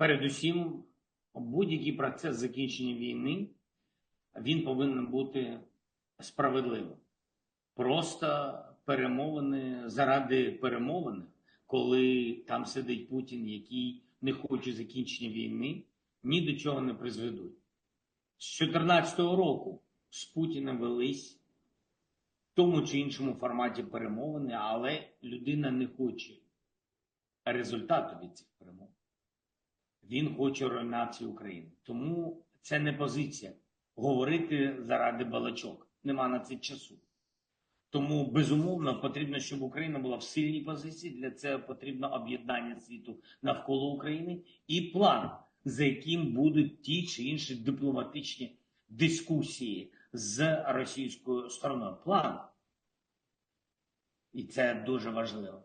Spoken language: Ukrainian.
Передусім, будь-який процес закінчення війни він повинен бути справедливим. Просто перемовини заради перемовин, коли там сидить Путін, який не хоче закінчення війни, ні до чого не призведуть. З 2014 року з Путіним велись в тому чи іншому форматі перемовини, але людина не хоче результату від цих перемовин. Він хоче руйнації України. Тому це не позиція говорити заради балачок. Нема на це часу. Тому безумовно потрібно, щоб Україна була в сильній позиції. Для цього потрібно об'єднання світу навколо України і план, за яким будуть ті чи інші дипломатичні дискусії з російською стороною. План. І це дуже важливо.